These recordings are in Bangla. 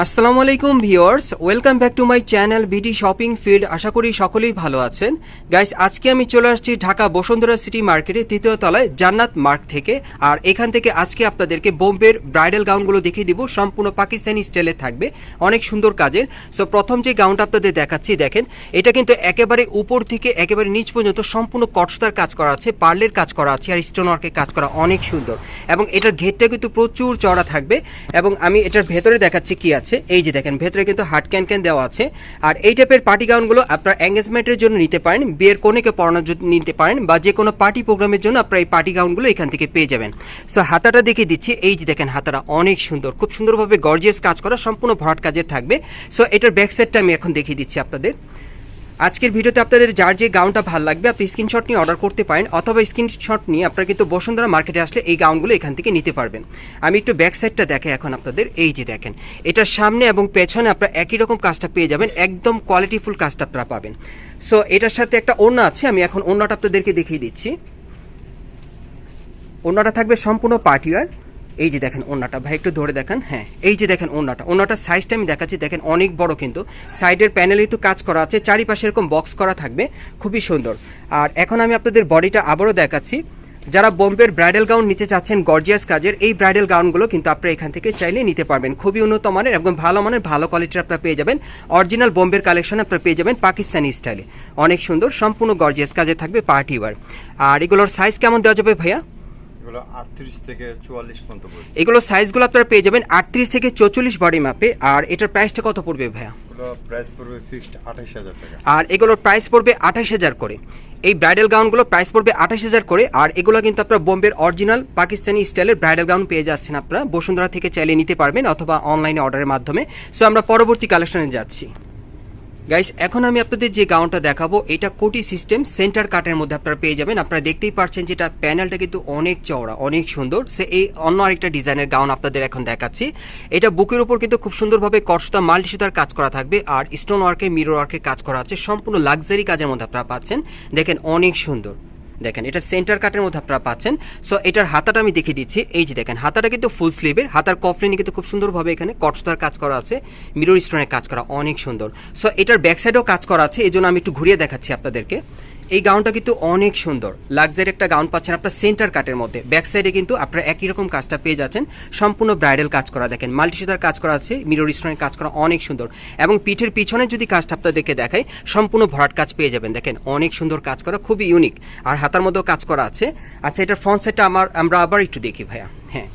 আসসালামু আলাইকুম viewers, welcome back to my channel BD shopping field. আশা করি সকলেই ভালো আছেন। গাইস, আজকে আমি চলে আসছি ঢাকা বসুন্ধরা সিটি মার্কেটে তৃতীয় তলায় জান্নাত মার্ক থেকে। আর এখান থেকে আজকে আপনাদেরকে বোম্বের ব্রাইডাল গাউনগুলো দেখিয়ে দিব। সম্পূর্ণ পাকিস্তানি স্টাইলে থাকবে, অনেক সুন্দর কাজের। সো প্রথম যে গাউনটা আপনাদের দেখাচ্ছি, দেখেন, এটা কিন্তু একেবারে উপর থেকে একেবারে নিচ পর্যন্ত সম্পূর্ণ কটসতার কাজ করা আছে, পার্লের কাজ করা আছে আর স্টোন ওয়ার্কের কাজ করা অনেক সুন্দর। এবং এটার ঘেরটা কিন্তু প্রচুর চড়া থাকবে। এবং আমি এটার ভেতরে দেখাচ্ছি কি আছে। এই যে দেখেন, ভেতরে কিন্তু হার্ট ক্যান ক্যান দেওয়া আছে। আর এই টাইপের পার্টি গাউনগুলো আপনার এঙ্গেজমেন্টের জন্য নিতে পারেন, বিয়ের কোনেকে পড়ানোর জন্য নিতে পারেন, বা যে কোনো পার্টি প্রোগ্রামের জন্য আপনার এই পার্টি গাউনগুলো এখান থেকে পেয়ে যাবেন। সো হাতাটা দেখিয়ে দিচ্ছি। এই যে দেখেন, হাতাটা অনেক সুন্দর। খুব সুন্দরভাবে গর্জিয়াস কাজ করা, সম্পূর্ণ ভরাট কাজের থাকবে। সো এটার ব্যাক সাইডটা আমি এখন দেখিয়ে দিচ্ছি আপনাদের। আজকের ভিডিওতে আপনাদের যার যে গাউনটা ভালো লাগবে, আপনি স্ক্রিনশট নিয়ে অর্ডার করতে পারেন, অথবা স্ক্রিনশট নিয়ে আপনারা কিন্তু বসুন্ধরা মার্কেটে আসলে এই গাউনগুলো এখান থেকে নিতে পারবেন। আমি একটু ব্যাক সাইডটা দেখে এখন আপনাদের, এই যে দেখেন, এটার সামনে এবং পেছনে আপনারা একই রকম কাজটা পেয়ে যাবেন, একদম কোয়ালিটিফুল কাজটা আপনারা পাবেন। সো এটার সাথে একটা ওড়না আছে, আমি এখন ওড়নাটা আপনাদেরকে দেখিয়ে দিচ্ছি। ওড়নাটা থাকবে সম্পূর্ণ পার্টিওয়ার এই যে দেখেন ওড়নাটা, ভাই একটু ধরে দেখেন হ্যাঁ এই যে দেখেন ওনাটা ওনাটার সাইজটা আমি দেখাচ্ছি, দেখেন অনেক বড় কিন্তু সাইডের প্যানেলেই তো কাজ করা আছে, চারিপাশে এরকম বক্স করা থাকবে, খুবই সুন্দর। আর এখন আমি আপনাদের বডিটা আবারও দেখাচ্ছি, যারা বোম্বের ব্রাইডাল গাউন নিতে চাচ্ছেন গর্জিয়াস কাজের, এই ব্রাইডাল গাউনগুলো কিন্তু আপনারা এখান থেকে চাইলে নিতে পারবেন। খুবই উন্নত মানের এবং ভালো মানের, ভালো কোয়ালিটির আপনারা পেয়ে যাবেন। অরিজিনাল বোম্বের কালেকশন আপনারা পেয়ে যাবেন পাকিস্তানি স্টাইলে অনেক সুন্দর, সম্পূর্ণ গর্জিয়াস কাজে থাকবে পার্টি ওয়ার আর এগুলোর সাইজ কেমন দেওয়া যাবে ভাইয়া? এগুলো আটত্রিশ থেকে চুয়াল্লিশ পর্যন্ত পড়বে এগুলো সাইজগুলো আপনারা পেয়ে যাবেন আটত্রিশ থেকে চৌচল্লিশ বডি মাপে আর এটার প্রাইসটা কত পড়বে ভাইয়া? এগুলো প্রাইস পড়বে ফিক্সড আঠাশ হাজার টাকা। আর এগুলোর প্রাইস পড়বে আঠাশ হাজার করে। এই ব্রাইডাল গাউনগুলো প্রাইস পড়বে আঠাশ হাজার করে। আর এগুলো কিন্তু আপনারা বোম্বের অরিজিনাল পাকিস্তানি স্টাইলের ব্রাইডাল গাউন পেয়ে যাচ্ছেন আপনারা। বসুন্ধরা থেকে চাইলে নিতে পারবেন অথবা অনলাইনে অর্ডারের মাধ্যমে। সো আমরা পরবর্তী কালেকশনে যাচ্ছি। গাইস এখন আমি আপনাদের যে গাউনটা দেখাবো, এটা কোটি সিস্টেম সেন্টার কাটের মধ্যে আপনারা পেয়ে যাবেন। আপনারা দেখতেই পাচ্ছেন যেটা প্যানেলটা কিন্তু অনেক চওড়া, অনেক সুন্দর। সে এই অন্য আরেকটা ডিজাইনের গাউন আপনাদের এখন দেখাচ্ছি। এটা বুকের উপর কিন্তু খুব সুন্দরভাবে কর্সতা মাল্টি সুতার কাজ করা থাকবে আর স্টোন ওয়ার্কে মিরর ওয়ার্কে কাজ করা আছে। সম্পূর্ণ লাক্সারি কাজের মধ্যে আপনারা পাচ্ছেন। দেখেন, অনেক সুন্দর। দেখেন, এটা সেন্টার কাটের মধ্যে আপনারা পাচ্ছেন। সো এটার হাতাটা আমি দেখিয়ে দিচ্ছি। এই যে দেখেন, হাতাটা কিন্তু ফুল স্লিভের হাতার কফলিনে কিন্তু খুব সুন্দরভাবে এখানে কটসদার কাজ করা আছে। মিরর স্টোনের কাজ করা, অনেক সুন্দর। সো এটার ব্যাক সাইডেও কাজ করা আছে। এই জন্য আমি একটু ঘুরিয়ে দেখাচ্ছি আপনাদেরকে। এই গাউনটা কিন্তু অনেক সুন্দর। লাক্সারি একটা গাউন পাচ্ছেন আপনার সেন্টার কাটের মধ্যে। ব্যাক সাইডে কিন্তু আপনারা একই রকম কাজটা পেয়ে যাচ্ছেন। সম্পূর্ণ ব্রাইডাল কাজ করা দেখেন। মাল্টি সুতার কাজ করা আছে মিরর স্টোনের কাজ করা অনেক সুন্দর। এবং পিঠের পিছনে যদি কাজটা আপনাদেরকে দেখাই, সম্পূর্ণ ভরাট কাজ পেয়ে যাবেন। দেখেন, অনেক সুন্দর কাজ করা, খুবই ইউনিক আর হাতার মধ্যেও কাজ করা আছে। আচ্ছা এটার ফ্রন্ট সাইডটা আমার, আমরা আবার একটু দেখি ভাইয়া। হ্যাঁ।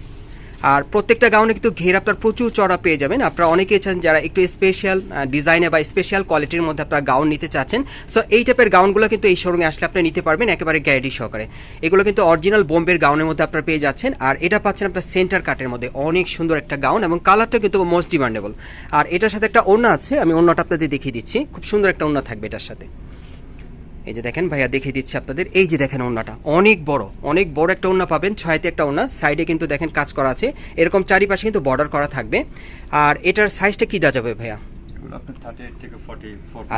আর প্রত্যেকটা গাউনে কিন্তু ঘের আপনার প্রচুর চড়া পেয়ে যাবেন। আপনারা অনেকেই চান যারা একটু স্পেশাল ডিজাইনে বা স্পেশাল কোয়ালিটির মধ্যে আপনারা গাউন নিতে চাচ্ছেন। সো এই টাইপের গাউনগুলো কিন্তু এই শোরুমে আসলে আপনি নিতে পারবেন একেবারে গ্যারেন্টি সহকারে। এগুলো কিন্তু অরিজিনাল বোম্বের গাউনের মধ্যে আপনারা পেয়ে যাচ্ছেন। আর এটা পাচ্ছেন আপনার সেন্টার কাটের মধ্যে। অনেক সুন্দর একটা গাউন এবং কালারটা কিন্তু মোস্ট ডিমান্ডেবল আর এটার সাথে একটা ওড়না আছে, আমি ওড়নাটা আপনাদের দেখিয়ে দিচ্ছি। খুব সুন্দর একটা ওড়না থাকবে এটার সাথে। এই যে দেখেন ভাইয়া দেখিয়ে দিচ্ছি আপনাদের। এই যে দেখেন ওনাটা অনেক বড় অনেক বড় একটা ওনা পাবেন ছয়তে একটা ওনা সাইডে কিন্তু দেখেন কাজ করা আছে। এরকম চারিপাশে কিন্তু বর্ডার করা থাকবে। আর এটার সাইজটা কি দেওয়া যাবে ভাইয়া?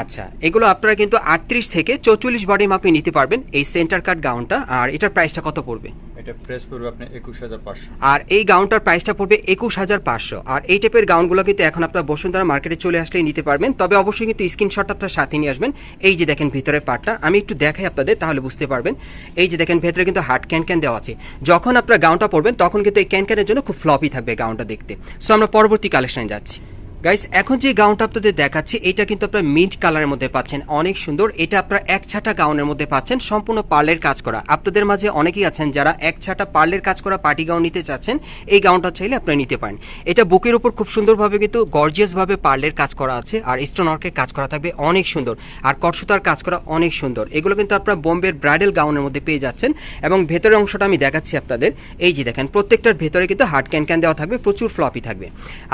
আচ্ছা এগুলো আপনারা কিন্তু আটত্রিশ থেকে চৌচল্লিশ বডি মাপে নিতে পারবেন। এই সেন্টার কাট গাউনটা আর এটার প্রাইসটা কত পড়বে? এটা পড়বে আপনার একুশ হাজার পাঁচশো। আর এই গাউনটার প্রাইসটা পড়বে একুশ হাজার পাঁচশো। আর এই টাইপের গাউনগুলো কিন্তু এখন আপনার বসুন্ধরা মার্কেটে চলে আসলেই নিতে পারবেন। তবে অবশ্যই কিন্তু স্ক্রিনশট আপনার সাথে নিয়ে আসবেন। এই যে দেখেন ভিতরের পার্টটা আমি একটু দেখাই আপনাদের, তাহলে বুঝতে পারবেন। এই যে দেখেন ভেতরে কিন্তু হার্ড ক্যান ক্যান দেওয়া আছে। যখন আপনার গাউনটা পরবেন, তখন কিন্তু এই ক্যান ক্যানের জন্য খুব ফ্লপই থাকবে গাউনটা দেখতে। সো আমরা পরবর্তী কালেকশনে যাচ্ছি। গাইস এখন যে গাউনটা আপনাদের দেখাচ্ছি, এটা কিন্তু আপনার মিন্ট কালারের মধ্যে পাচ্ছেন। অনেক সুন্দর। এটা আপনার এক ছাটা গাউনের মধ্যে পাচ্ছেন, সম্পূর্ণ পার্লের কাজ করা। আপনাদের মাঝে অনেকেই আছেন যারা এক ছাটা পার্লের কাজ করা পার্টি গাউন নিতে চাচ্ছেন, এই গাউনটা চাইলে আপনারা নিতে পারেন। এটা বুকের উপর খুব সুন্দরভাবে কিন্তু গর্জিয়াস ভাবে পার্লের কাজ করা আছে, আর স্টোন ওয়ার্কের কাজ করা থাকবে অনেক সুন্দর। আর কটসুতার কাজ করা অনেক সুন্দর। এগুলো কিন্তু আপনারা বোম্বের ব্রাইডাল গাউনের মধ্যে পেয়ে যাচ্ছেন। এবং ভেতরের অংশটা আমি দেখাচ্ছি আপনাদের। এই যে দেখেন, প্রত্যেকটার ভেতরে কিন্তু হার্ড ক্যান ক্যান দেওয়া থাকবে, প্রচুর ফ্লপি থাকবে।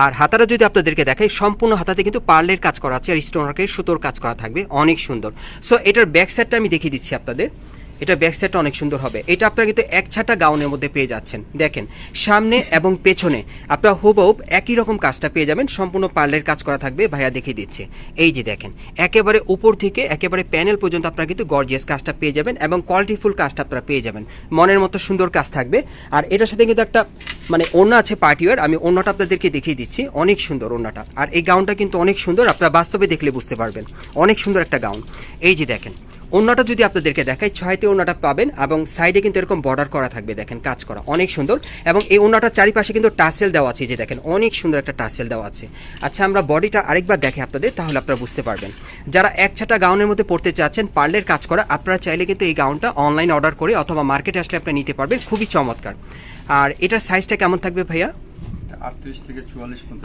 আর হাতারা যদি আপনাদেরকে দেখাই সম্পূর্ণ হাতাতে কিন্তু পার্লের কাজ করা আছে আর স্টোন ওয়ার্কের সুতোর কাজ করা থাকবে, অনেক সুন্দর। সো এটার ব্যাক সাইডটা আমি দেখিয়ে দিচ্ছি আপনাদের। এটা ব্যাক সাইডটা অনেক সুন্দর হবে। এটা আপনারা কিন্তু এক ছাটা গাউনের মধ্যে পেয়ে যাচ্ছেন। দেখেন, সামনে এবং পেছনে আপনারা হুবহুব একই রকম কাজটা পেয়ে যাবেন। সম্পূর্ণ পার্লের কাজ করা থাকবে, ভাইয়া দেখিয়ে দিচ্ছে। এই যে দেখেন, একেবারে উপর থেকে একেবারে প্যানেল পর্যন্ত আপনারা কিন্তু গর্জিয়াস কাজটা পেয়ে যাবেন এবং কোয়ালিটিফুল কাজটা আপনারা পেয়ে যাবেন। মনের মতো সুন্দর কাজ থাকবে। আর এটার সাথে কিন্তু একটা মানে ওড়না আছে পার্টিওয়ার আমি ওড়নাটা আপনাদেরকে দেখিয়ে দিচ্ছি। অনেক সুন্দর ওড়নাটা। আর এই গাউনটা কিন্তু অনেক সুন্দর, আপনারা বাস্তবে দেখলে বুঝতে পারবেন। অনেক সুন্দর একটা গাউন এই যে দেখেন ওড়নাটা যদি আপনাদেরকে দেখাই ছয়তে ওড়নাটা পাবেন এবং সাইডে কিন্তু এরকম বর্ডার করা থাকবে দেখেন কাজ করা অনেক সুন্দর। এবং এই ওড়নাটার চারিপাশে কিন্তু টাসেল দেওয়া আছে যে দেখেন অনেক সুন্দর একটা টাসেল দেওয়া আছে। আচ্ছা আমরা বডিটা আরেকবার দেখে আপনাদের তাহলে আপনারা বুঝতে পারবেন। যারা এক ছাটা গাউনের মধ্যে পড়তে চাচ্ছেন পার্লের কাজ করা আপনারা চাইলে কিন্তু এই গাউনটা অনলাইন অর্ডার করে অথবা মার্কেটে আসলে আপনারা নিতে পারবেন খুবই চমৎকার। আর এটার সাইজটা কেমন থাকবে ভাইয়া?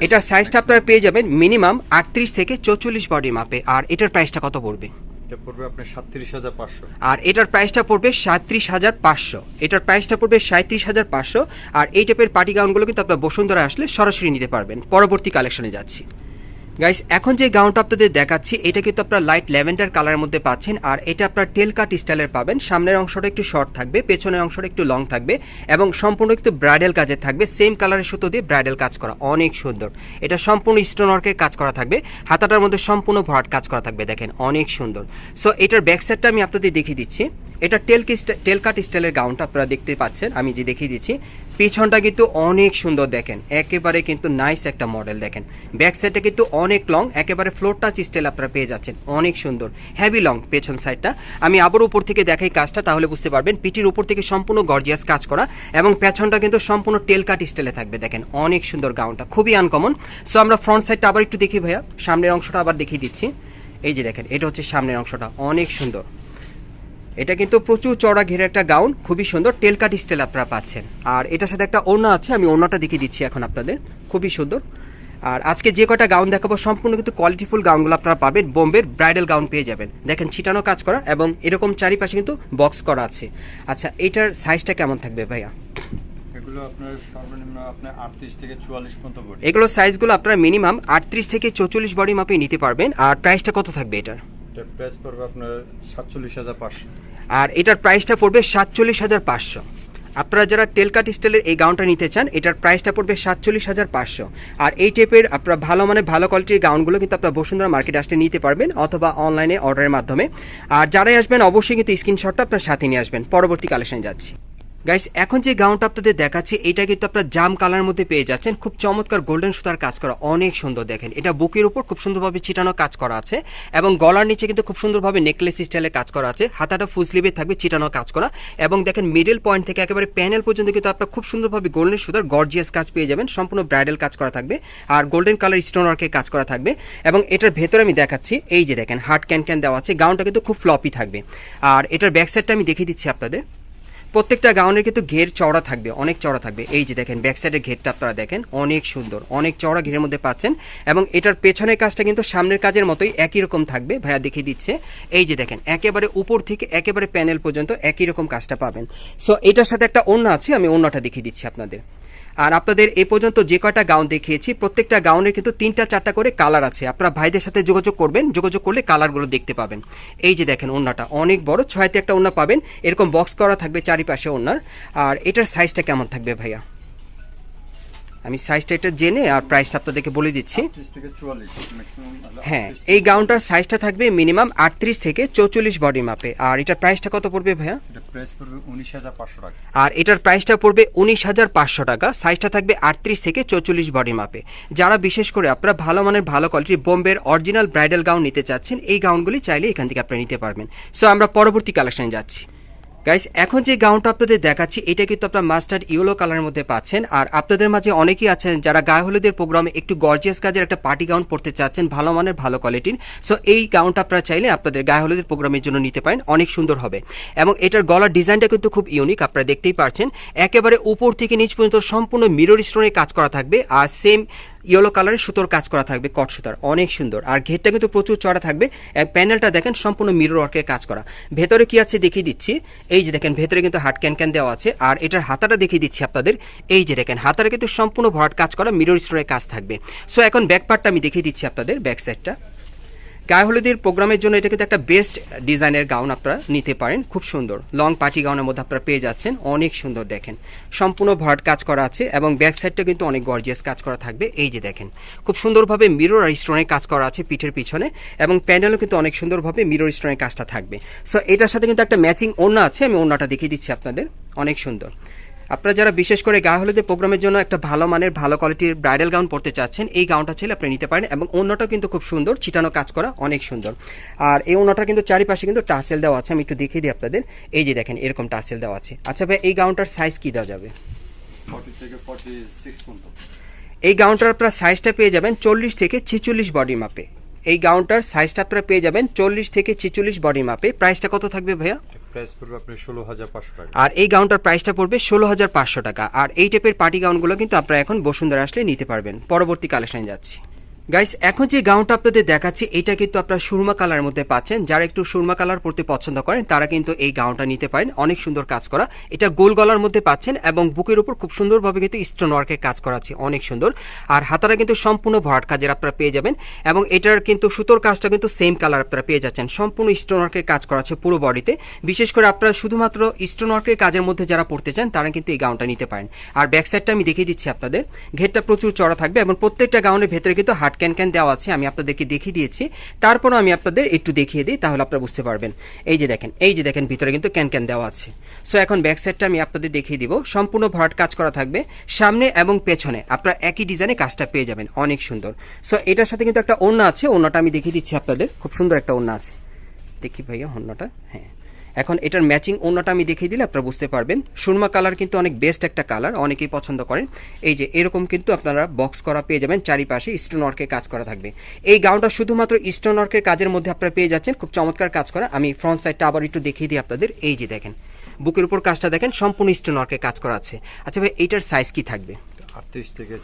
এটার সাইজটা আপনারা পেয়ে যাবেন মিনিমাম আটত্রিশ থেকে চৌচল্লিশ বডি মাপে আর এটার প্রাইসটা কত পড়বে? এটা পড়বে আপনার সাতত্রিশ হাজার পাঁচশো। আর এটার প্রাইসটা পড়বে সাঁত্রিশ হাজার পাঁচশো। এটার প্রাইসটা পড়বে সাঁত্রিশ হাজার পাঁচশো। আর এই টাইপের পার্টি গাউনগুলো কিন্তু আপনার বসুন্ধরা আসলে সরাসরি নিতে পারবেন। পরবর্তী কালেকশনে যাচ্ছি। গাইস এখন যে গাউনটা আপনাদের দেখাচ্ছি, এটা কিন্তু আপনার লাইট ল্যাভেন্ডার কালারের মধ্যে পাচ্ছেন, আর এটা আপনার টেল কাট স্টাইলের পাবেন। সামনের অংশটা একটু শর্ট থাকবে, পেছনের অংশটা একটু লং থাকবে, এবং সম্পূর্ণ একটু ব্রাইডাল কাজে থাকবে। সেম কালারের সুতো দিয়ে ব্রাইডাল কাজ করা, অনেক সুন্দর। এটা সম্পূর্ণ স্টোন ওয়ার্কের কাজ করা থাকবে, হাতাটার মধ্যে সম্পূর্ণ ভরাট কাজ করা থাকবে, দেখেন, অনেক সুন্দর। সো এটার ব্যাক সাইডটা আমি আপনাদের দেখিয়ে দিচ্ছি। এটা টেল টেল কাট স্টাইলের গাউনটা আপনারা দেখতে পাচ্ছেন, আমি যে দেখিয়ে দিচ্ছি। পিছনটা কিন্তু অনেক সুন্দর দেখেন। একেবারে কিন্তু নাইস একটা মডেল দেখেন। ব্যাক সাইডটা কিন্তু অনেক লং একেবারে ফ্লোর টাচ স্টাইল আপনারা পেয়ে যাচ্ছেন। অনেক সুন্দর। হ্যাভি লং পেছন সাইডটা আমি আবার উপর থেকে দেখাই কাজটা, তাহলে বুঝতে পারবেন। পিটির উপর থেকে সম্পূর্ণ গর্জিয়াস কাজ করা এবং পেছনটা কিন্তু সম্পূর্ণ টেল কাট স্টাইলে থাকবে দেখেন। অনেক সুন্দর গাউনটা খুবই আনকমন সো আমরা ফ্রন্ট সাইডটা আবার একটু দেখি ভাইয়া। সামনের অংশটা আবার দেখিয়ে দিচ্ছি। এই যে দেখেন, এটা হচ্ছে সামনের অংশটা। অনেক সুন্দর। এটা কিন্তু প্রচুর চড়া ঘেরে একটা গাউন খুবই সুন্দর টেলকাট স্টাইল আপনারা পাচ্ছেন। আর এটার সাথে একটা ওড়না আছে আমি ওড়নাটা দেখিয়ে দিচ্ছি এখন আপনাদের খুবই সুন্দর। আর আজকে যে কটা গাউন দেখাবো সম্পূর্ণ কিন্তু কোয়ালিটিফুল গাউনগুলো আপনারা পাবেন বোম্বের ব্রাইডাল গাউন পেয়ে যাবেন। দেখেন ছিটানো কাজ করা এবং এরকম চারিপাশে কিন্তু বক্স করা আছে। আচ্ছা এটার সাইজটা কেমন থাকবে ভাইয়া? এগুলো আপনার সর্বনিম্ন আপনার আটত্রিশ থেকে চুয়াল্লিশ পর্যন্ত পড়বে। এগুলো সাইজগুলো আপনারা মিনিমাম আটত্রিশ থেকে চৌচল্লিশ বডি মাপে নিতে পারবেন। আর প্রাইসটা কত থাকবে এটার? এটা প্রাইস পড়বে আপনার সাতচল্লিশ হাজার পাঁচশো। আর এটার প্রাইসটা পড়বে সাতচল্লিশ হাজার পাঁচশো। আপনারা যারা টেলকাট স্টাইলের এই গাউনটা নিতে চান, এটার প্রাইসটা পড়বে সাতচল্লিশ হাজার পাঁচশো। আর এই টাইপের আপনারা ভালো মানে ভালো কোয়ালিটির গাউনগুলো কিন্তু আপনার বসুন্ধরা মার্কেটে আসলে নিতে পারবেন অথবা অনলাইনে অর্ডারের মাধ্যমে। আর যারাই আসবেন, অবশ্যই কিন্তু স্ক্রিনশটটা আপনার সাথে নিয়ে আসবেন। পরবর্তী কালেকশনে যাচ্ছি। গাইস এখন যে গাউনটা আপনাদের দেখাচ্ছি এটা কিন্তু আপনার জাম কালার মধ্যে পেয়ে যাচ্ছেন। খুব চমৎকার গোল্ডেন সুতার কাজ করা, অনেক সুন্দর দেখেন। এটা বুকের উপর খুব সুন্দরভাবে ছিটানো কাজ করা আছে এবং গলার নিচে কিন্তু খুব সুন্দরভাবে নেকলেস স্টাইলে কাজ করা আছে। হাতাটা ফুসলিভে থাকবে, ছিটানো কাজ করা। এবং দেখেন মিডল পয়েন্ট থেকে একেবারে প্যানেল পর্যন্ত কিন্তু আপনার খুব সুন্দরভাবে গোল্ডেন সুতার গর্জিয়াস কাজ পেয়ে যাবেন। সম্পূর্ণ ব্রাইডাল কাজ করা থাকবে আর গোল্ডেন কালার স্টোন ওয়ার্কের কাজ করা থাকবে। এবং এটার ভেতরে আমি দেখাচ্ছি, এই যে দেখেন হার্ট ক্যান ক্যান দেওয়া আছে। গাউনটা কিন্তু খুব ফ্লপি থাকবে। আর এটার ব্যাক সাইডটা আমি দেখিয়ে দিচ্ছি আপনাদের। প্রত্যেকটা গাউনের কিন্তু ঘের চওড়া থাকবে, অনেক চড়া থাকবে। এই যে দেখেন ব্যাক সাইডের ঘেরটা আপনারা দেখেন, অনেক সুন্দর, অনেক চওড়া ঘেরের মধ্যে পাচ্ছেন এবং এটার পেছনের কাজটা কিন্তু সামনের কাজের মতোই একই রকম থাকবে, ভাইয়া দেখিয়ে দিচ্ছে। এই যে দেখেন, একেবারে উপর থেকে একেবারে প্যানেল পর্যন্ত একই রকম কাজটা পাবেন। সো এটার সাথে একটা অন্য আছে, আমি অন্যটা দেখিয়ে দিচ্ছি আপনাদের। আর আপনাদের এ পর্যন্ত যে কয়টা গাউন দেখিয়েছি, প্রত্যেকটা গাউনের কিন্তু তিনটা, চারটা করে কালার আছে। আপনারা ভাইদের সাথে যোগাযোগ করবেন, যোগাযোগ করলে কালারগুলো দেখতে পাবেন। এই যে দেখেন ওড়নাটা অনেক বড় ছয়তে একটা ওড়না পাবেন। এরকম বক্স করা থাকবে চারিপাশে ওড়নার আর এটার সাইজটা কেমন থাকবে ভাইয়া? আমি সাইজটা এটা জেনে আর প্রাইসটা আপনাদেরকে বলে দিচ্ছি। হ্যাঁ এই গাউনটার সাইজটা থাকবে মিনিমাম আটত্রিশ থেকে চৌচল্লিশ বডি মাপে আর এটার প্রাইসটা কত পড়বে ভাইয়া? এটা প্রাইস পড়বে উনিশ হাজার পাঁচশো টাকা। আর এটার প্রাইসটা পড়বে উনিশ হাজার পাঁচশো টাকা। সাইজটা থাকবে আটত্রিশ থেকে চৌচল্লিশ বডি মাপে যারা বিশেষ করে আপনারা ভালো মানের ভালো কোয়ালিটির বোম্বের অরিজিনাল ব্রাইডাল গাউন নিতে চাচ্ছেন এই গাউনগুলি চাইলে এখান থেকে আপনারা নিতে পারবেন। সো আমরা পরবর্তী কালেকশনে যাচ্ছি। গাইস এখন যে গাউনটা আপনাদের দেখাচ্ছি, এটা কিন্তু আপনার মাস্টার্ড ইয়েলো কালারের মধ্যে পাচ্ছেন। আর আপনাদের মাঝে অনেকেই আছেন যারা গায়ে হলুদের প্রোগ্রামে একটু গর্জিয়াস কাজের একটা পার্টি গাউন পড়তে চাচ্ছেন, ভালো মানের, ভালো কোয়ালিটির সো এই গাউনটা আপনারা চাইলে আপনাদের গায়ে হলুদের প্রোগ্রামের জন্য নিতে পারেন, অনেক সুন্দর হবে। এবং এটার গলার ডিজাইনটা কিন্তু খুব ইউনিক আপনারা দেখতেই পারছেন। একেবারে উপর থেকে নিচ পর্যন্ত সম্পূর্ণ মিরর স্টোনের কাজ করা থাকবে। আর সেম ইয়েলো কালারের সুতোর কাজ করা থাকবে, কট সুতার। অনেক সুন্দর। আর ঘেরটা কিন্তু প্রচুর চড়া থাকবে। প্যানেলটা দেখেন, সম্পূর্ণ মিরর ওয়ার্কের কাজ করা। ভেতরে কি আছে দেখিয়ে দিচ্ছি। এই যে দেখেন, ভেতরে কিন্তু হাট ক্যান ক্যান দেওয়া আছে। আর এটার হাতাটা দেখিয়ে দিচ্ছি আপনাদের। এই যে দেখেন হাতাটা কিন্তু সম্পূর্ণ ভরাট কাজ করা মিরর স্টোরের কাজ থাকবে। সো এখন ব্যাক পার্টটা আমি দেখিয়ে দিচ্ছি আপনাদের ব্যাক সাইডটা গায়ে হলুদের প্রোগ্রামের জন্য এটা কিন্তু একটা বেস্ট ডিজাইনের গাউন আপনারা নিতে পারেন। খুব সুন্দর। লং পাঁচি গাউনের মধ্যে আপনারা পেয়ে যাচ্ছেন। অনেক সুন্দর দেখেন। সম্পূর্ণ ভরাট কাজ করা আছে এবং ব্যাক সাইডটা কিন্তু অনেক গর্জিয়াস কাজ করা থাকবে। এই যে দেখেন, খুব সুন্দরভাবে মিরর আর স্টোনের কাজ করা আছে পিঠের পিছনে এবং প্যান্ডেলও কিন্তু অনেক সুন্দরভাবে মিরর স্টোনের কাজটা থাকবে। সো এটার সাথে কিন্তু একটা ম্যাচিং ওড়না আছে। আমি ওড়নাটা দেখিয়ে দিচ্ছি আপনাদের। অনেক সুন্দর। আপনারা যারা বিশেষ করে গায়ে হলুদের প্রোগ্রামের জন্য একটা ভালো মানের ভালো কোয়ালিটির ব্রাইডাল গাউন পরতে চাচ্ছেন এই গাউনটা ছেলে আপনি নিতে পারেন এবং অন্যটাও কিন্তু খুব সুন্দর ছিটানো কাজ করা অনেক সুন্দর। আর এই অন্যটা কিন্তু চারিপাশে কিন্তু টাসেল দেওয়া আছে আমি একটু দেখিয়ে দিই আপনাদের। এই যে দেখেন এরকম টাসেল দেওয়া আছে। আচ্ছা ভাই এই গাউনটার সাইজ কি দেওয়া যাবে? এই গাউনটার আপনার সাইজটা পেয়ে যাবেন চল্লিশ থেকে ছেচল্লিশ বডি মাপে এই গাউনটার সাইজটা আপনারা পেয়ে যাবেন চল্লিশ থেকে ছেচল্লিশ বডি মাপে প্রাইসটা কত থাকবে ভাইয়া? প্রাইস পড়বে ষোলো হাজার পাঁচশো টাকা। আর এই গাউনটার প্রাইসটা পড়বে ষোলো হাজার পাঁচশো টাকা। আর এই টাইপের পার্টি গাউনগুলো কিন্তু আপনারা এখন বসুন্ধরা আসলে নিতে পারবেন। পরবর্তী কালেকশন যাচ্ছি। গাইস এখন যে গাউনটা আপনাদের দেখাচ্ছি, এটা কিন্তু আপনারা সুরমা কালারের মধ্যে পাচ্ছেন। যারা একটু সুরমা কালার পড়তে পছন্দ করেন, তারা কিন্তু এই গাউনটা নিতে পারেন। অনেক সুন্দর কাজ করা। এটা গোল গলার মধ্যে পাচ্ছেন এবং বুকের উপর খুব সুন্দরভাবে কিন্তু স্টোন ওয়ার্কের কাজ করা আছে। অনেক সুন্দর। আর হাতারা কিন্তু সম্পূর্ণ ভরাট কাজের আপনারা পেয়ে যাবেন। এবং এটার কিন্তু সুতোর কাজটা কিন্তু সেম কালার আপনারা পেয়ে যাচ্ছেন। সম্পূর্ণ স্টোন ওয়ার্কের কাজ করা আছে পুরো বডিতে বিশেষ করে আপনারা শুধুমাত্র স্টোন ওয়ার্কের কাজের মধ্যে যারা পড়তে চান, তারা কিন্তু এই গাউনটা নিতে পারেন। আর ব্যাক সাইডটা আমি দেখিয়ে দিচ্ছি আপনাদের। ঘেরটা প্রচুর চড়া থাকবে এবং প্রত্যেকটা গাউনের ভেতরে কিন্তু হাট ক্যান ক্যান দেওয়া আছে, আমি আপনাদেরকে দেখিয়ে দিয়েছি। তারপরও আমি আপনাদের একটু দেখিয়ে দিই, তাহলে আপনারা বুঝতে পারবেন। এই যে দেখেন, এই যে দেখেন, ভিতরে কিন্তু ক্যান ক্যান দেওয়া আছে। সো এখন ব্যাক সাইডটা আমি আপনাদের দেখিয়ে দিব। সম্পূর্ণ ভরাট কাজ করা থাকবে সামনে এবং পেছনে। আপনারা একই ডিজাইনে কাজটা পেয়ে যাবেন, অনেক সুন্দর। সো এটার সাথে কিন্তু একটা ওড়না আছে, ওড়নাটা আমি দেখিয়ে দিচ্ছি আপনাদের। খুব সুন্দর একটা ওড়না আছে। দেখি ভাইয়া, ওড়নাটা হ্যাঁ। এখন এটার ম্যাচিং অন্যটা আমি দেখিয়ে দিলে আপনারা বুঝতে পারবেন। সুরমা কালার কিন্তু অনেক বেস্ট একটা কালার, অনেকেই পছন্দ করেন। এই যে এরকম কিন্তু আপনারা বক্স করা পেয়ে যাবেন, চারিপাশে স্টোন ওয়ার্কের কাজ করা থাকবে। এই গাউনটা শুধুমাত্র স্টোন ওয়ার্কের কাজের মধ্যে আপনারা পেয়ে যাচ্ছেন, খুব চমৎকার কাজ করা। আমি ফ্রন্ট সাইডটা আবার একটু দেখিয়ে দিই আপনাদের, এই যে দেখেন। বুকের উপর কাজটা দেখেন, সম্পূর্ণ স্টোন ওয়ার্কের কাজ করা আছে। আচ্ছা ভাই এইটার সাইজ কি থাকবে? থেকে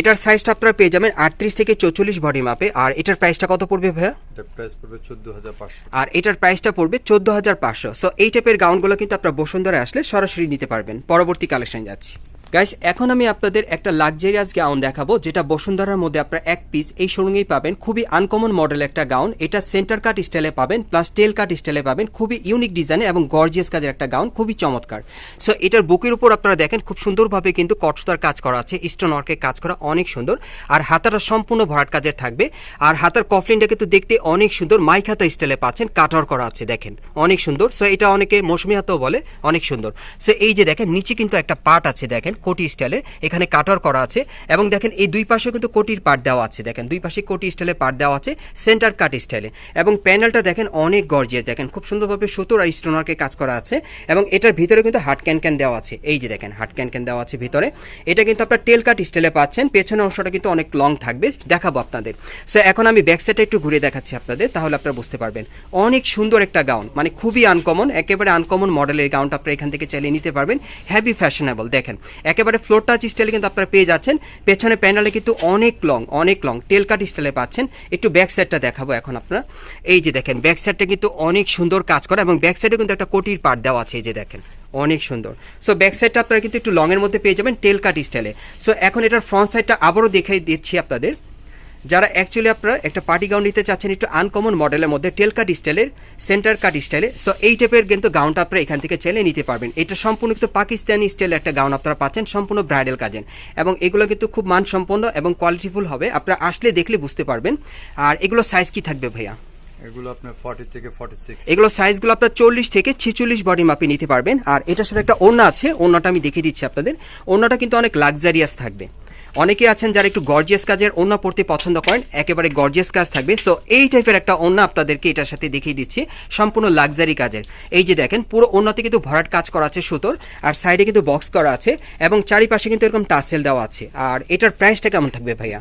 এটার সাইজটা আপনারা পেয়ে যাবেন আটত্রিশ থেকে চৌচল্লিশ বডি মাপে আর এটার প্রাইসটা কত পড়বে ভাইয়া? এটা প্রাইস পড়বে চোদ্দ হাজার পাঁচশো। আর এটার প্রাইসটা পড়বে চোদ্দ হাজার পাঁচশো। সো এই টাইপের গাউনগুলো কিন্তু আপনারা বসুন্ধরা আসলে সরাসরি নিতে পারবেন। পরবর্তী কালেকশন যাচ্ছি। গাইস এখন আমি আপনাদের একটা লাক্সারিয়াস গাউন দেখাবো, যেটা বসুন্ধরার মধ্যে আপনারা এক পিস এই শোরুমেই পাবেন। খুবই আনকমন মডেল একটা গাউন এটা সেন্টার কাট স্টাইলে পাবেন প্লাস টেল কাট স্টাইলে পাবেন। খুবই ইউনিক ডিজাইনে এবং গর্জিয়াস কাজের একটা গাউন খুবই চমৎকার। সো এটার বুকের উপর আপনারা দেখেন, খুব সুন্দরভাবে কিন্তু কটসতার কাজ করা আছে স্টোন ওয়ার্কের কাজ করা অনেক সুন্দর। আর হাতাটা সম্পূর্ণ ভরাট কাজের থাকবে। আর হাতার কফলিনটা কিন্তু দেখতে অনেক সুন্দর, মাইক হাতা স্টাইলে পাচ্ছেন কাটার করা আছে, দেখেন। অনেক সুন্দর। সো এটা অনেকে মৌসুমি হাতাও বলে, অনেক সুন্দর। সো এই যে দেখেন, নিচে কিন্তু একটা পার্ট আছে, দেখেন। কোটি স্টাইলে এখানে কাটার করা আছে এবং দেখেন এই দুই পাশে কিন্তু কোটির পাট দেওয়া আছে। দেখেন দুই পাশে কোটি স্টাইলে পাট দেওয়া আছে, সেন্টার কাট স্টাইলে এবং প্যানেলটা দেখেন অনেক গর্জিয়াস। দেখেন খুব সুন্দরভাবে সুতোর আর স্টোনারকে কাজ করা আছে এবং এটার ভিতরে কিন্তু হাট ক্যান ক্যান দেওয়া আছে। এই যে দেখেন হাট ক্যান ক্যান দেওয়া আছে ভিতরে। এটা কিন্তু আপনার টেল কাট স্টাইলে পাচ্ছেন। পেছনের অংশটা কিন্তু অনেক লং থাকবে। দেখাবো আপনাদের। সো এখন আমি ব্যাক সাইডটা একটু ঘুরে দেখাচ্ছি আপনাদের, তাহলে আপনারা বুঝতে পারবেন। অনেক সুন্দর একটা গাউন মানে খুবই আনকমন একেবারে আনকমন মডেলের গাউনটা আপনারা এখান থেকে চালিয়ে নিতে পারবেন। হ্যাভি ফ্যাশনেবল দেখেন। একেবারে ফ্লোর টাচ স্টাইলে কিন্তু আপনারা পেয়ে যাচ্ছেন। পেছনে প্যান্ডেলে কিন্তু অনেক লং অনেক লং টেল কাট স্টাইলে পাচ্ছেন। একটু ব্যাক সাইডটা দেখাবো এখন আপনারা। এই যে দেখেন ব্যাক সাইডটা কিন্তু অনেক সুন্দর কাজ করা এবং ব্যাক সাইডে কিন্তু একটা কোটির পার্ট দেওয়া আছে, এই যে দেখেন, অনেক সুন্দর। সো ব্যাক সাইডটা আপনারা কিন্তু একটু লংয়ের মধ্যে পেয়ে যাবেন টেল কাট স্টাইলে সো এখন এটার ফ্রন্ট সাইডটা আবারও দেখাই দিচ্ছি আপনাদের। যারা অ্যাকচুয়ালি আপনারা একটা পার্টি গাউন নিতে চাচ্ছেন একটু আনকমন মডেলের মধ্যে টেল কাট স্টাইলের সেন্টার কাট স্টাইলে সো এই টাইপের কিন্তু গাউনটা আপনারা এখান থেকে চেলে নিতে পারবেন। এটা সম্পূর্ণ কিন্তু পাকিস্তানি স্টাইলের একটা গাউন আপনারা পাচ্ছেন সম্পূর্ণ ব্রাইডাল কাজেন এবং এগুলো কিন্তু খুব মানসম্পন্ন এবং কোয়ালিটিফুল হবে আপনারা আসলে দেখলে বুঝতে পারবেন। আর এগুলো সাইজ কি থাকবে ভাইয়া? এগুলো আপনার ফর্টি থেকে ফর্টি সিক্স এগুলো সাইজগুলো আপনার চল্লিশ থেকে ছেচল্লিশ বডি মাপে নিতে পারবেন। আর এটার সাথে একটা ওড়না আছে ওড়নাটা আমি দেখিয়ে দিচ্ছি আপনাদের। ওড়নাটা কিন্তু অনেক লাক্সারিয়াস থাকবে। অনেকে আছেন যারা একটু গর্জিয়াস কাজের ওড়না পড়তে পছন্দ করেন একেবারে গর্জিয়াস কাজ থাকবে। সো এই টাইপের একটা ওড়না আপনাদেরকে এটার সাথে দেখিয়ে দিচ্ছি সম্পূর্ণ লাক্সারি কাজের। এই যে দেখেন পুরো ওড়নাতে কিন্তু ভরাট কাজ করা আছে সুতোর আর সাইডে কিন্তু বক্স করা আছে এবং চারিপাশে কিন্তু এরকম টাসেল দেওয়া আছে। আর এটার প্রাইসটা কেমন থাকবে ভাইয়া?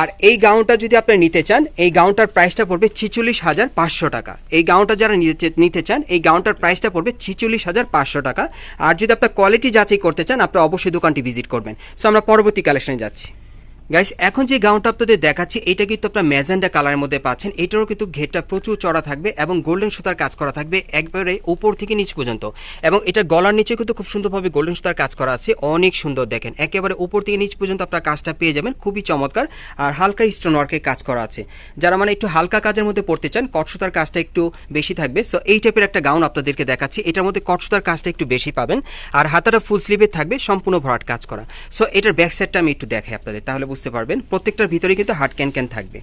আর এই গাউনটা যদি আপনি নিতে চান এই গাউনটার প্রাইসটা পড়বে ছিচল্লিশ হাজার পাঁচশো টাকা। এই গাউনটা যারা নিতে নিতে চান এই গাউনটার প্রাইসটা পড়বে ছিচল্লিশ হাজার পাঁচশো টাকা। আর যদি আপনার কোয়ালিটি যাচাই করতে চান আপনারা অবশ্যই দোকানটি ভিজিট করবেন। সো আমরা পরবর্তী কালেকশনে যাচ্ছি। গাইস এখন যে গাউনটা আপনাদের দেখাচ্ছি এটা কিন্তু আপনার ম্যাজেন্ডা কালারের মধ্যে পাচ্ছেন। এটারও কিন্তু ঘেরটা প্রচুর চড়া থাকবে এবং গোল্ডেন সুতার কাজ করা থাকবে একবারে উপর থেকে নিচ পর্যন্ত। এবং এটা গলার নিচে কিন্তু খুব সুন্দরভাবে গোল্ডেন সুতার কাজ করা আছে। অনেক সুন্দর দেখেন, একেবারে উপর থেকে নিচ পর্যন্ত আপনার কাজটা পেয়ে যাবেন। খুবই চমৎকার আর হালকা স্টোন ওয়ার্কের কাজ করা আছে। যারা মানে একটু হালকা কাজের মধ্যে পড়তে চান কট সুতার কাজটা একটু বেশি থাকবে। সো এই টাইপের একটা গাউন আপনাদেরকে দেখাচ্ছি। এটার মধ্যে কট সুতার কাজটা একটু বেশি পাবেন। আর হাতাটা ফুল স্লিভে থাকবে, সম্পূর্ণ ভরাট কাজ করা। সো এটার ব্যাক সাইডটা আমি একটু দেখাই আপনাদের, তাহলে বুঝতে পারবেন। প্রত্যেকটার ভিতরে কিন্তু হার্ড ক্যান ক্যান থাকবে।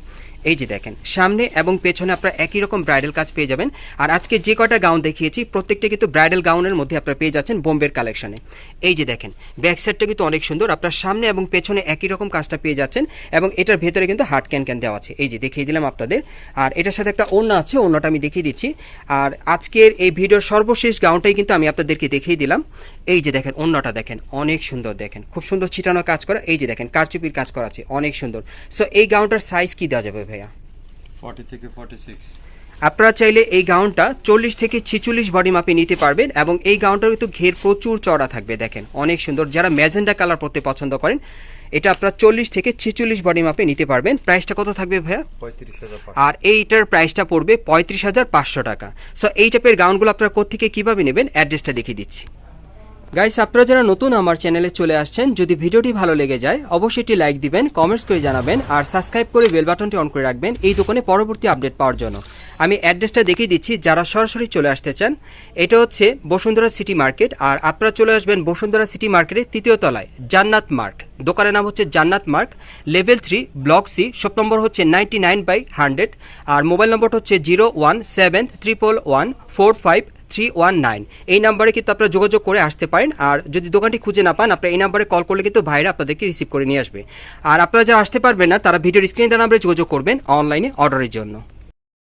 এই যে দেখেন, সামনে এবং পেছনে আপনারা একই রকম ব্রাইডাল কাজ পেয়ে যাবেন। আর আজকে যে কটা গাউন দেখিয়েছি, প্রত্যেকটা কিন্তু ব্রাইডাল গাউনের মধ্যে আপনারা পেয়ে যাচ্ছেন বোম্বের কালেকশনে এই যে দেখেন ব্যাক সাইডটা কিন্তু অনেক সুন্দর। আপনার সামনে এবং পেছনে একই রকম কাজটা পেয়ে যাচ্ছেন এবং এটার ভেতরে কিন্তু হার্ট ক্যান ক্যান দেওয়া আছে। এই যে দেখিয়ে দিলাম আপনাদের। আর এটার সাথে একটা ওড়না আছে, ওড়নাটা আমি দেখিয়ে দিচ্ছি। আর আজকের এই ভিডিওর সর্বশেষ গাউনটাই কিন্তু আমি আপনাদেরকে দেখিয়ে দিলাম। এই যে দেখেন, ওড়নাটা দেখেন, অনেক সুন্দর দেখেন। খুব সুন্দর ছিটানো কাজ করা। এই যে দেখেন, কারচুপির কাজ করা আছে, অনেক সুন্দর। সো এই গাউনটার সাইজ কী দেওয়া যাবে ভাইয়া? ফর্টি থেকে ফর্টি সিক্স আপনারা চাইলে এই গাউনটা চল্লিশ থেকে ছিচল্লিশ বডি মাপে নিতে পারবেন এবং এই গাউনটার কিন্তু ঘের প্রচুর চড়া থাকবে দেখেন। অনেক সুন্দর। যারা ম্যাজেন্ডা কালার পরতে পছন্দ করেন এটা আপনারা চল্লিশ থেকে ছেচল্লিশ বডি মাপে নিতে পারবেন। প্রাইসটা কত থাকবে ভাইয়া? পঁয়ত্রিশ হাজার আর এইটার প্রাইসটা পড়বে পঁয়ত্রিশ হাজার পাঁচশো টাকা। সো এই টাইপের গাউনগুলো আপনারা কোথেকে কীভাবে নেবেন অ্যাড্রেসটা দেখিয়ে দিচ্ছি। গাইস আপনারা যারা নতুন আমার চ্যানেলে চলে আসছেন, যদি ভিডিওটি ভালো লেগে যায়, অবশ্যই একটি লাইক দিবেন কমেন্টস করে জানাবেন, আর সাবস্ক্রাইব করে বেল বাটনটি অন করে রাখবেন এই দোকানে পরবর্তী আপডেট পাওয়ার জন্য। আমি অ্যাড্রেসটা দেখিয়ে দিচ্ছি, যারা সরাসরি চলে আসতে চান, এটা হচ্ছে বসুন্ধরা সিটি মার্কেট আর আপনারা চলে আসবেন বসুন্ধরা সিটি মার্কেটের তৃতীয় তলায়, জান্নাত মার্ক। দোকানের নাম হচ্ছে Jannat mark level three block C shop number হচ্ছে নাইনটি নাইন বাই হান্ড্রেড আর মোবাইল নম্বরটা হচ্ছে zero one seven triple one four five three one nine এই নাম্বারে কিন্তু আপনারা যোগাযোগ করে আসতে পারেন, আর যদি দোকানটি খুঁজে না পান, আপনারা এই নাম্বারে কল করলে কিন্তু ভাইরা আপনাদেরকে রিসিভ করে নিয়ে আসবে। আর আপনারা যারা আসতে পারবেন না, তারা ভিডিওর স্ক্রিনে নাম্বারে যোগাযোগ করবেন অনলাইনে অর্ডারের জন্য।